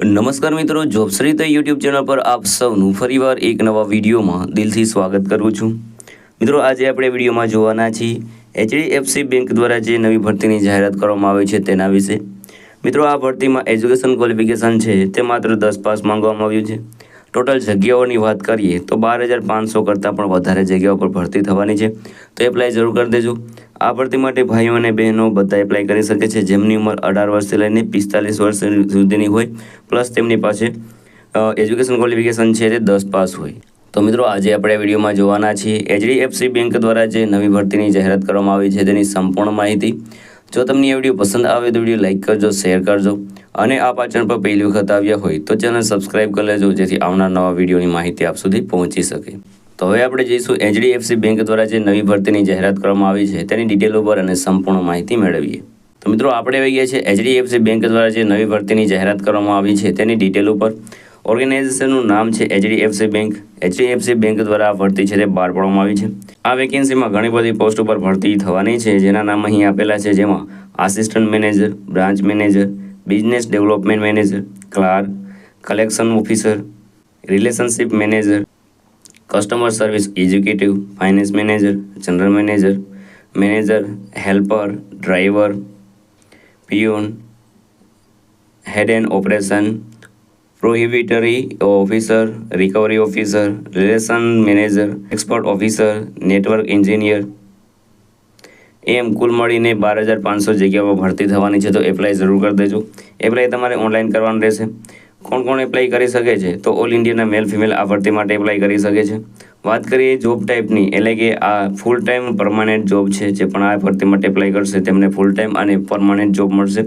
નમસ્કાર મિત્રો, જોબશ્રી તો યુટ્યુબ ચેનલ પર આપ સૌનું ફરીવાર એક નવા વિડીયોમાં દિલથી સ્વાગત કરું છું. મિત્રો, આજે આપણે વિડીયોમાં જોવાના છીએ એચડીએફસી બેંક દ્વારા જે નવી ભરતીની જાહેરાત કરવામાં આવી છે તેના વિશે. મિત્રો, આ ભરતીમાં એજ્યુકેશન ક્વોલિફિકેશન છે તે માત્ર દસ પાસ માંગવામાં આવ્યું છે. ટોટલ જગ્યાઓની વાત કરીએ તો બાર હજાર પાંચસો કરતાં પણ વધારે જગ્યાઓ પર ભરતી થવાની છે. તો એપ્લાય જરૂર કરી દેજો. આ ભરતી માટે ભાઈઓ અને બહેનો બધા એપ્લાય કરી શકે છે. જેમની ઉંમર અઢાર વર્ષથી લઈને પિસ્તાલીસ વર્ષ સુધીની હોય પ્લસ તેમની પાસે એજ્યુકેશન ક્વોલિફિકેશન છે તે દસ પાસ હોય. તો મિત્રો, આજે આપણે વિડીયોમાં જોવાના છીએ એચડીએફસી બેંક દ્વારા જે નવી ભરતીની જાહેરાત કરવામાં આવી છે તેની સંપૂર્ણ માહિતી. જો તમને એ વીડિયો પસંદ આવે તો વીડિયો લાઇક કરજો, શેર કરજો અને આ પાચન પર પહેલી વખત આવ્યા હોય તો ચેનલ સબસ્ક્રાઈબ કરી લેજો જેથી આવનાર નવા વિડીયોની માહિતી આપ સુધી પહોંચી શકે. તો હવે આપણે જઈશું એચડીએફસી બેંક દ્વારા જે નવી ભરતીની જાહેરાત કરવામાં આવી છે, તેની ડિટેલ ઉપર અને સંપૂર્ણ માહિતી મેળવીએ. તો મિત્રો, આપણે આવી ગયા છે એચડીએફસી બેંક દ્વારા જે નવી ભરતીની જાહેરાત કરવામાં આવી છે, તેની ડિટેલ ઉપર. ઓર્ગેનાઇઝેશનનું નામ છે એચડીએફસી બેંક. એચડીએફસી બેંક દ્વારા ભરતી છે તે બહાર પાડવામાં આવી છે. આ વેકેન્સીમાં ઘણી બધી પોસ્ટ ઉપર ભરતી થવાની છે, જેના નામ અહીં આપેલા છે, જેમાં assistant manager, branch manager, business development manager, clerk, collection officer, relationship manager customer service executive finance manager general manager manager helper driver peon head and operation prohibitory officer recovery officer relation manager expert officer network engineer એમ કુલ મળીને બાર હજાર પાંચસો જગ્યાઓ ભરતી થવાની છે, તો એપ્લાય જરૂર કરી દેજો. એપ્લાય તમારે ઓનલાઈન કરવાનું રહેશે. કોણ કોણ એપ્લાય કરી શકે છે? તો ઓલ ઇન્ડિયાના મેલ ફિમેલ આ ભરતી માટે એપ્લાય કરી શકે છે. વાત કરીએ જોબ ટાઈપની એટલે કે આ ફૂલ ટાઈમ પરમાનન્ટ જોબ છે જે પણ આ ભરતી માટે એપ્લાય કરશે, તેમને ફૂલ ટાઈમ અને પરમાનન્ટ જોબ મળશે.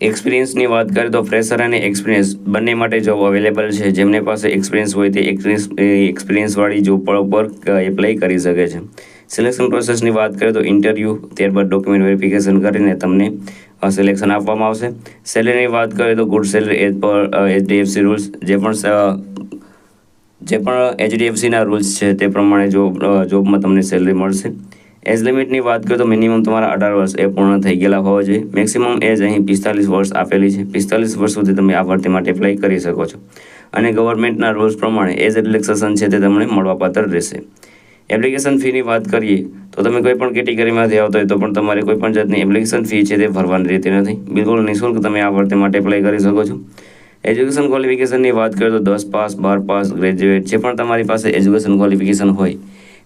એક્સપિરિયન્સની વાત કરીએ તો ફ્રેશર અને એક્સપિરિયન્સ બંને માટે જોબ અવેલેબલ છે. જેમને પાસે એક્સપિરિયન્સ હોય તે એક્સપિરિયન્સ એક્સપિરિયન્સવાળી જોબ પર એપ્લાય કરી શકે છે. સિલેક્શન પ્રોસેસની વાત કરીએ તો ઇન્ટરવ્યૂ ત્યારબાદ ડોક્યુમેન્ટ વેરિફિકેશન કરીને તમને સિલેક્શન આપવામાં આવશે. સેલેરીની વાત કરીએ તો good salary as per HDFC rules જે પણ જે પણ એચડીએફસીના રૂલ્સ છે તે પ્રમાણે જોબ જોબમાં તમને સેલરી મળશે. એજ લિમિટની વાત કરીએ તો મિનિમમ તમારા અઢાર વર્ષ એ પૂર્ણ થઈ ગયેલા હોવા જોઈએ. મેક્સિમમ એજ અહીં પિસ્તાલીસ વર્ષ આપેલી છે. પિસ્તાલીસ વર્ષ સુધી તમે આ ભરતી માટે એપ્લાય કરી શકો છો. અને ગવર્મેન્ટના રૂલ્સ પ્રમાણે એજ રિલેક્સેશન છે તે તમને મળવાપાત્ર રહેશે. એપ્લિકેશન ફીની વાત કરીએ, તો તમે કોઈ પણ કેટેગરીમાંથી આવતા હોય તો પણ તમારે કોઈ પણ જાતની એપ્લિકેશન ફી છે તે ભરવાની રહેતી નથી. બિલકુલ નિઃશુલ્ક તમે આ ભરતી માટે એપ્લાય કરી શકો છો. એજ્યુકેશન ક્વોલિફિકેશનની વાત કરીએ તો દસ પાસ, બાર પાસ ગ્રેજ્યુએટ જે પણ તમારી પાસે એજ્યુકેશન ક્વોલિફિકેશન હોય,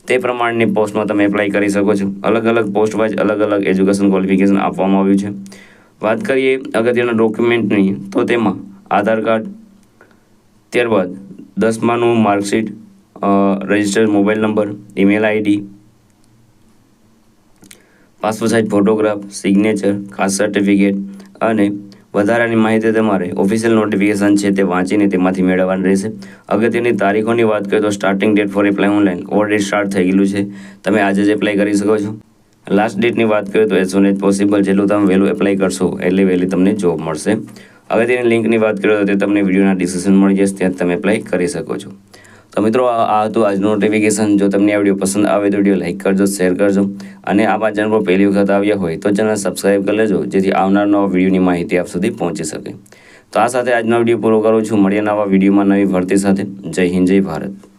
તે પ્રમાણની પોસ્ટમાં તમે એપ્લાય કરી શકો છો. અલગ અલગ પોસ્ટ વાઇઝ અલગ અલગ એજ્યુકેશન ક્વોલિફિકેશન આપવામાં આવ્યું છે. વાત કરીએ અગત્યના ડોક્યુમેન્ટની તો તેમાં આધાર કાર્ડ, ત્યારબાદ દસમાનું marksheet registered mobile number email ID passport size photograph signature caste certificate અને વધારાની માહિતી તમારે ઓફિશિયલ નોટિફિકેશન છે તે વાંચીને તેમાંથી મેળવવાની રહેશે. અગત્યની તારીખોની વાત કરીએ તો starting date for apply online already start થઈ ગયેલું છે. તમે આજે જ એપ્લાય કરી શકો છો. લાસ્ટ ડેટની વાત કરીએ તો એઝ સુન એઝ પોસિબલ જેટલું તમે વહેલું એપ્લાય કરશો એટલે વહેલી તમને જોબ મળશે. અગત્યની લિંકની વાત કરીએ તો તે તમને વિડીયોના ડિસ્ક્રિપ્શન મળી જશે, ત્યાં તમે એપ્લાય કરી શકો છો. તો મિત્રો, આ હતું આજનું નોટિફિકેશન જો તમને આ વીડિયો પસંદ આવે તો વીડિયો લાઇક કરજો શેર કરજો. અને આ ચેનલ પર પહેલી વખત આવ્યા હોય તો ચેનલ સબસ્ક્રાઈબ કરી લેજો, જેથી આવનાર નવા વિડીયોની માહિતી આપ સુધી પહોંચી શકે. તો આ સાથે આજનો વીડિયો પૂરો કરું છું. મળીએ નવા વિડીયોમાં નવી ભરતી સાથે. જય હિન્દ, જય ભારત.